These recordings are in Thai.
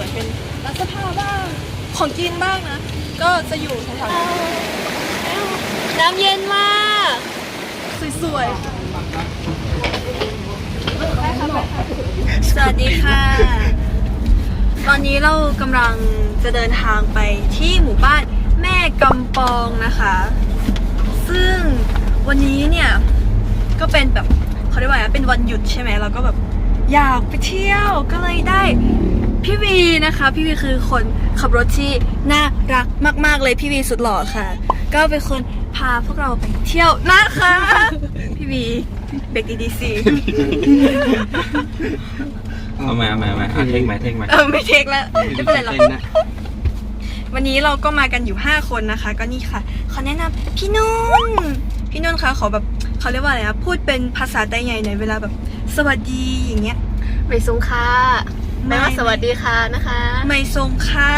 ส่วนเป็นร้านเสื้อผ้าบ้าง ของกินบ้างนะ ก็จะอยู่แถวๆนี้น้ำเย็นมาก สวยๆ สวัสดีค่ะ ตอนนี้เรากำลังจะเดินทางไปที่หมู่บ้านแม่กำปองนะคะ ซึ่งวันนี้เนี่ยก็เป็นแบบเขาเรียกว่าอะไรเป็นวันหยุดใช่ไหมเราก็แบบอยากไปเที่ยวก็เลยได้ พี่วีนะคะ พี่วีคือคนขับรถที่น่ารักมาก ๆ เลยพี่วีสุดหล่อค่ะ ก็เป็นคนพาพวกเราไปเที่ยวนะคะ พี่วีเบรกดีๆสิเอามาเอามาเอามาอะเท่งไหมเท่งไหมเออไม่เทคแล้วไม่เป็นไรหรอก วันนี้เราก็มากันอยู่ 5 คนนะคะ ก็นี่ค่ะ ขอแนะนำพี่นุ่น พี่นุ่นคะขอแบบเขาเรียกว่าอะไรนะพูดเป็นภาษาไต้ใหญ่หน่อยเวลาแบบ สวัสดีอย่างเงี้ยไม่สูงค่ะ ไม่แม่ว่าสวัสดีค่ะนะคะไม่ทรงค่ะ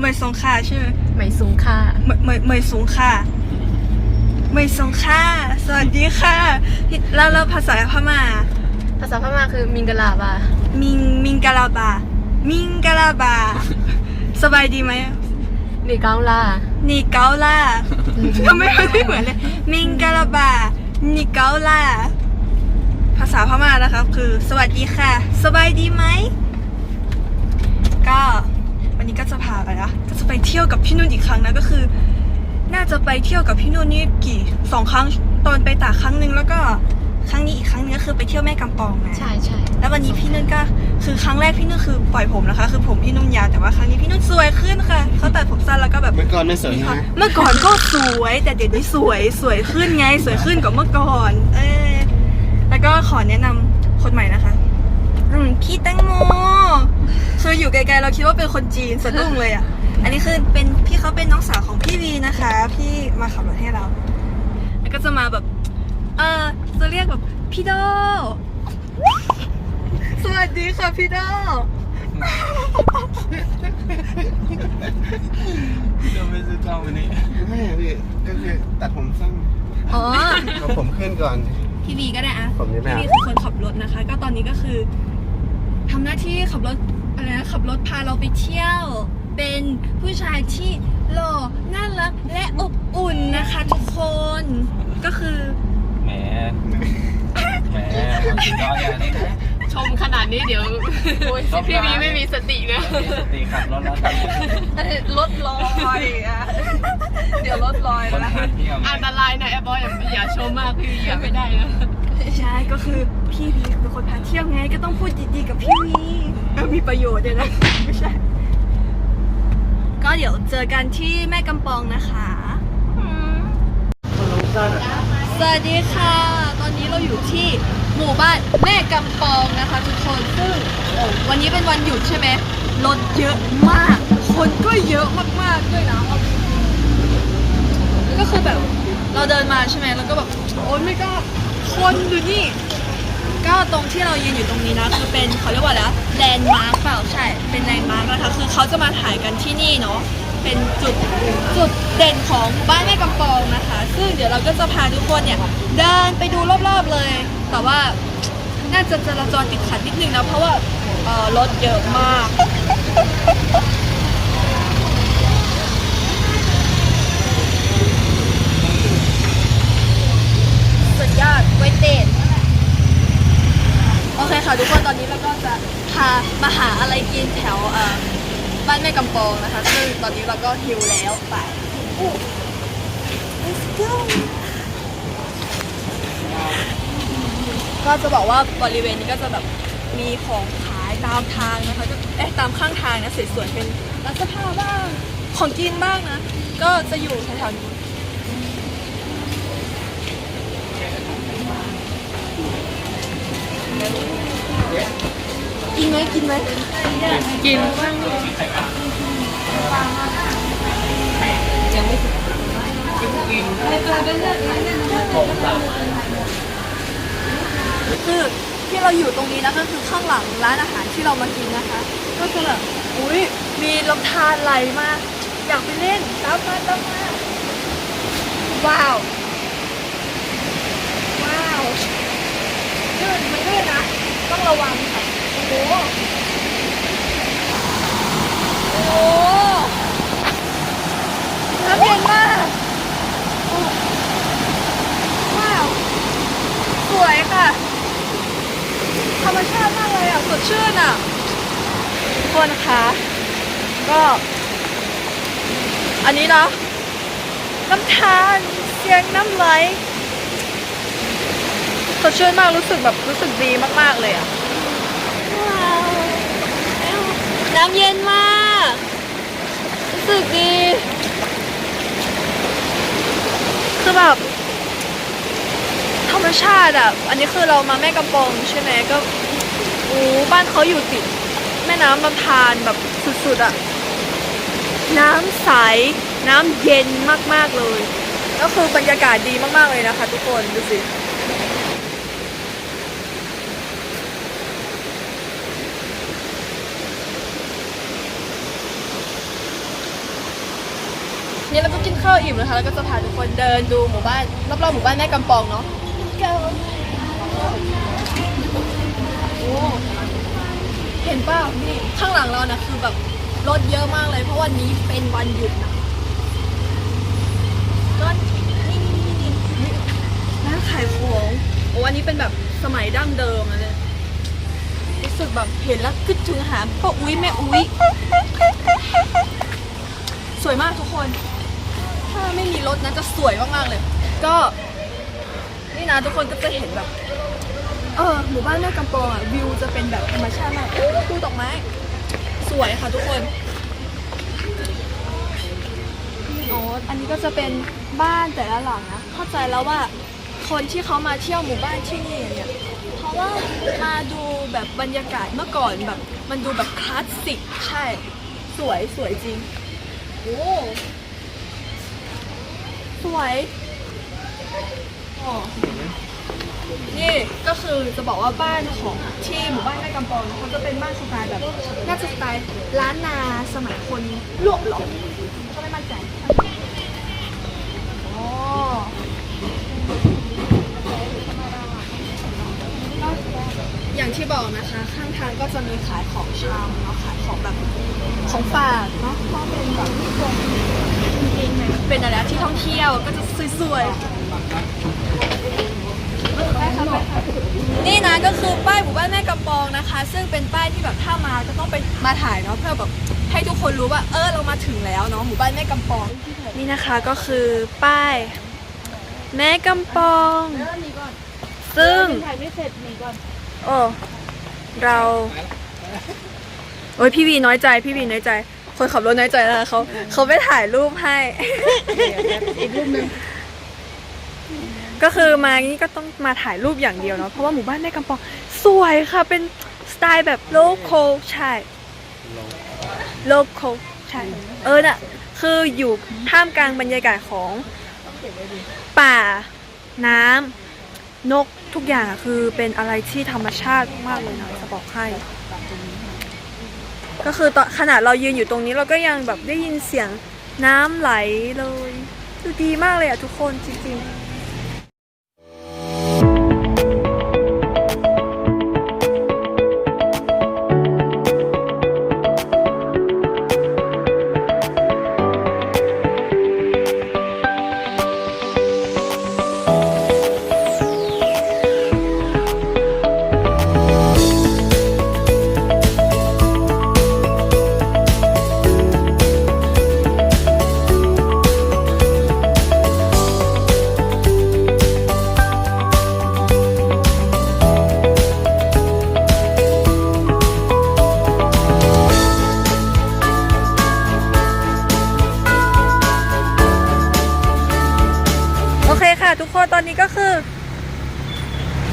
ไม่ทรงค่ะใช่ไหมไม่สูงค่ะไม่ไม่ไม่สูงค่ะไม่ทรงค่ะสวัสดีค่ะพี่แล้วแล้วภาษาพม่า ภาษาพม่าคือมิงกะลาบามิงมิงกะลาบา มิงกะลาบา สบายดีไหมนี่กาลานี่เกาล่าทำไมมันไม่เหมือนเลย มิงกาลาบา นี่เกาล่า ภาษาพม่านะครับ คือ สวัสดีค่ะ สบายดีไหม ก็วันนี้ก็จะพาไปนะก็จะไปเที่ยวกับพี่นุ่นอีกครั้งนะก็คือ น่าจะไปเที่ยวกับพี่นุ่นนี่กี่สองครั้งตอนไปตากครั้งหนึ่งแล้วก็ครั้งนี้อีกครั้งหนึงก็คือไปเที่ยวแม่กำปองนะใช่ใช่แล้ววันนี้พี่นุ่นก็คือครั้งแรกพี่นุ่นคือปล่อยผมนะคะ คือผมพี่นุ่นยาวแต่ว่าครั้งนี้พี่นุ่นสวยขึ้นค่ะเขาตัดผมสั้นแล้วก็แบบเมื่อก่อนไม่สวยใช่ไหมเมื่อก่อนก็สวยแต่เดี๋ยวนี้สวยสวยขึ้นไงสวยขึ้นกว่าเมื่อก่อน เออแล้วก็ขอแนะนำคนใหม่นะคะ อืมพี่แตงโมคืออยู่ไกลๆเราคิดว่าเป็นคนจีนสะดุ้งเลยอะ อันนี้คือเป็นพี่เขาเป็นน้องสาวของพี่วีนะคะ พี่มาขับรถให้เรา แล้วก็จะมาแบบ เออจะเรียกแบบพี่โดสวัสดีค่ะพี่โดเดี๋ยวไม่ซื้อเจ้าวันนี้ไม่อะพี่ก็คือตัดผมสั้นอ๋อเอาผมขึ้นก่อน พี่วีก็ได้อะผมนี่ไม่พี่เอาวีคือคนขับรถนะคะ ก็ตอนนี้ก็คือ ทำหน้าที่ขับรถอะไรนะขับรถพาเราไปเที่ยว เป็นผู้ชายที่หล่อน่ารักและอบอุ่นนะคะทุกคนก็คือแหมแหมเอาจริงก็อย่าเลยนะชมขนาดนี้เดี๋ยวพี่วีไม่มีสตินะมีสติขับรถแล้วทำ รถลอยอะเดี๋ยวรถลอยคนแล้วหาเที่ยวอันตรายนะแอบบอยอย่าอย่าชมมากพี่วีอย่าไม่ได้นะใช่ก็คือพี่วีเป็นคนพาเที่ยวไงก็ต้องพูดดีๆกับพี่วีเออมีประโยชน์เลยนะ ไม่ใช่ ก็เดี๋ยวเจอกันที่แม่กำปองนะคะ สวัสดีค่ะ ตอนนี้เราอยู่ที่หมู่บ้านแม่กำปองนะคะทุกคนซึ่งโอ้วันนี้เป็นวันหยุดใช่ไหมรถเยอะมาก คนก็เยอะมากๆด้วยนะ ก็คือแบบเราเดินมาใช่ไหมแล้วก็แบบโอ๊ยไม่ก็คนดูนี่ ก็ตรงที่เรายืนอยู่ตรงนี้นะคือเป็นเขาเรียกว่าอะไรแลนด์มาร์กเปล่าใช่ เป็นแลนด์มาร์กนะคะคือเขาจะมาถ่ายกันที่นี่เนาะเป็นจุดจุดเด่นของบ้านแม่กำปองนะคะ ซึ่งเดี๋ยวเราก็จะพาทุกคนเนี่ยเดินไปดูรอบๆเลย แต่ว่าน่าจะจราจรติดขัดนิดนึงนะเพราะว่ารถเยอะมาก สุ ดยอดไวเตนโอเคค่ะทุกคนตอนนี้เราก็จะพามาหาอะไรกินแถวเอ่อบ้านแม่กำปองนะคะ ซึ่งตอนนี้เราก็หิวแล้วไปอู้ let's go ก็จะบอกว่าบริเวณนี้ก็จะแบบมีของขายตามทางนะคะก็เอ๊ะตามข้างทางนะสวยๆเป็นร้านเสื้อผ้าบ้าง ของกินบ้างนะ ก็จะอยู่แถวๆนี้ ไหมกินไหมกินคือที่เราอยู่ตรงนี้นะก็คือข้างหลังร้านอาหารที่เรามากินนะคะ ก็คือแบบอุ้ยมีลำธารไหลมาอยากไปเล่นตามมาตามมาว้าว ว้าวลื่นมันลื่นนะ ต้องระวังค่ะโอ้โห คนคะ ก็ อันนี้เนาะน้ำทานเสียงน้ำไหลสดชื่นมากรู้สึกแบบรู้สึกดีมาก ๆ เลยอะว้าวน้ำเย็นมาก รู้สึกดีคือแบบธรรมชาติอะอันนี้คือเรามาแม่กำปองใช่ไหมก็โอ้บ้านเขาอยู่ติด แม่น้ำลำธารแบบสุดๆอะ น้ำใส น้ำเย็นมากๆเลย ก็คือบรรยากาศดีมากๆเลยนะคะ ทุกคนดูสิเนี่ยเราก็กินข้าวอิ่มนะคะ แล้วก็จะพาทุกคนเดินดูหมู่บ้านรอบๆหมู่บ้านแม่กำปองเนาะเห็นป่ะนี่ข้างหลังเรานะคือแบบ รถเยอะมากเลยเพราะวันนี้เป็นวันหยุดนะก็นี่นี่นี่นี่นี่ร้านขายของโอ้อันนี้เป็นแบบสมัยดั้งเดิมนะเนี่ยรู้สึกแบบเห็นแล้วคิดถึงหาพ่ออุ้ยแม่อุ้ยสวยมากทุกคน ถ้าไม่มีรถนะจะสวยมากๆเลย ก็นี่นะทุกคนก็จะเห็นแบบ เออหมู่บ้านแม่กำปองอะวิวจะเป็นแบบธรรมชาติมากโอ้ดูดอกไม้ สวยค่ะทุกคนอ๋ออันนี้ก็จะเป็นบ้านแต่ละหลังนะ เข้าใจแล้วว่าคนที่เขามาเที่ยวหมู่บ้านที่นี่เนี่ยเพราะว่ามาดูแบบบรรยากาศเมื่อก่อนแบบ มันดูแบบคลาสสิกใช่ สวยสวยจริงโอ้สวยอ๋อ คือจะบอกว่าบ้านของที่หมู่บ้านแม่กำปองเขาจะเป็นบ้านสไตล์แบบน่าจะสไตล์ล้านนาสมัยคนรวบหรอก็ไม่มั่นใจอ๋ออย่างที่บอกนะคะ ข้างทางก็จะมีขายของชำเนาะขายของแบบของฝากเนาะก็เป็นแบบที่ตรงเป็นอะไรที่ท่องเที่ยวก็จะสวยๆ นี่นะก็คือป้ายหมู่บ้านแม่กำปองนะคะ ซึ่งเป็นป้ายที่แบบถ้ามาก็ต้องไปมาถ่ายเนาะเพื่อแบบให้ทุกคนรู้ว่า เออเรามาถึงแล้วเนาะหมู่บ้านแม่กำปอง นี่นะคะก็คือป้าย แม่กำปอง ซึ่งถ่ายไม่เสร็จนีก่อนโอ้เราโอ้ยพี่วีน้อยใจพี่วีน้อยใจ คนขับรถน้อยใจนะคะเขาเขาไปถ่ายรูปให้อีกรูปหนึ่ง ก็คือมานี่ก็ต้องมาถ่ายรูปอย่างเดียวเนาะเพราะว่าหมู่บ้านแม่กำปองสวยค่ะเป็นสไตล์แบบโลโคใช่โลโคใช่เออน่ะคืออยู่ท่ามกลางบรรยากาศของป่าน้ำนกทุกอย่างคือเป็นอะไรที่ธรรมชาติมากเลยนะจะบอกให้ก็คือตอนขนาดเรายืนอยู่ตรงนี้เราก็ยังแบบได้ยินเสียงน้ำไหลเลยดูดีมากเลยอะทุกคนจริงๆ ค่ะทุกคนตอนนี้ก็คือ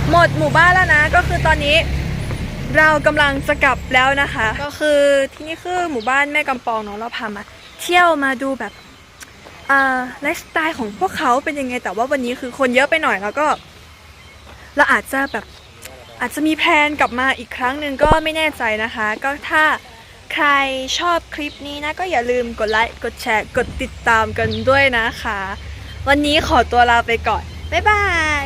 หมดหมู่บ้านแล้วนะ ก็คือตอนนี้เรากำลังจะกลับแล้วนะคะ ก็คือที่นี่คือหมู่บ้านแม่กำปองเนาะเราพามาเที่ยวมาดูแบบไลฟ์สไตล์ของพวกเขาเป็นยังไง แต่ว่าวันนี้คือคนเยอะไปหน่อยแล้วก็ เราอาจจะแบบอาจจะมีแพลนกลับมาอีกครั้งหนึ่งก็ไม่แน่ใจนะคะ ก็ถ้าใครชอบคลิปนี้นะ ก็อย่าลืมกดไลค์กดแชร์กดติดตามกันด้วยนะคะ วันนี้ขอตัวลาไปก่อน บ๊ายบาย